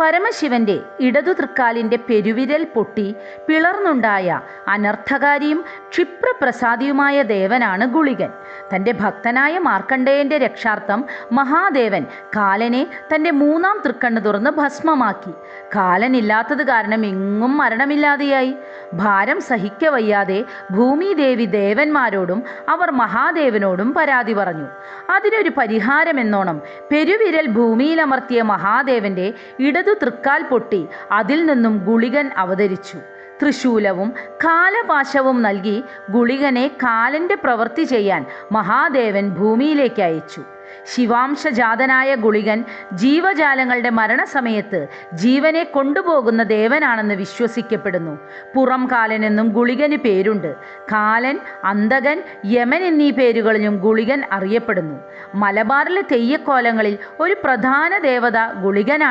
പരമശിവന്റെ ഇടതു തൃക്കാലിന്റെ പെരുവിരൽ പൊട്ടി പിളർന്നുണ്ടായ അനർത്ഥകാരിയും ക്ഷിപ്രപ്രസാദിയുമായ ദേവനാണ് ഗുളികൻ. തന്റെ ഭക്തനായ മാർക്കണ്ഡേയന്റെ രക്ഷാർത്ഥം മഹാദേവൻ കാലനെ തന്റെ മൂന്നാം തൃക്കണ്ണ് തുറന്ന് ഭസ്മമാക്കി. കാലനില്ലാത്തത് കാരണം എങ്ങും മരണമില്ലാതെയായി. ഭാരം സഹിക്കവയ്യാതെ ഭൂമിദേവി ദേവന്മാരോടും അവർ മഹാദേവനോടും പരാതി പറഞ്ഞു. അതിനൊരു പരിഹാരമെന്നോണം പെരുവിരൽ ഭൂമിയിലമർത്തിയ മഹാദേവന്റെ ഇടതു തൃക്കാൽ പൊട്ടി അതിൽ നിന്നും ഗുളികൻ അവതരിച്ചു. തൃശൂലവും കാലപാശവും നൽകി ഗുളികനെ കാലന്റെ പ്രവൃത്തി ചെയ്യാൻ മഹാദേവൻ ഭൂമിയിലേക്ക് അയച്ചു. ശിവാംശജാതനായ ഗുളികൻ ജീവജാലങ്ങളുടെ മരണസമയത്ത് ജീവനെ കൊണ്ടുപോകുന്ന ദേവനാണെന്ന് വിശ്വസിക്കപ്പെടുന്നു. പുറം കാലൻ എന്നും ഗുളികന് പേരുണ്ട്. കാലൻ അന്തകൻ യമൻ എന്നീ പേരുകളിലും ഗുളികൻ അറിയപ്പെടുന്നു. മലബാറിലെ തെയ്യക്കോലങ്ങളിൽ ഒരു പ്രധാന ദേവത ഗുളികനാണ്.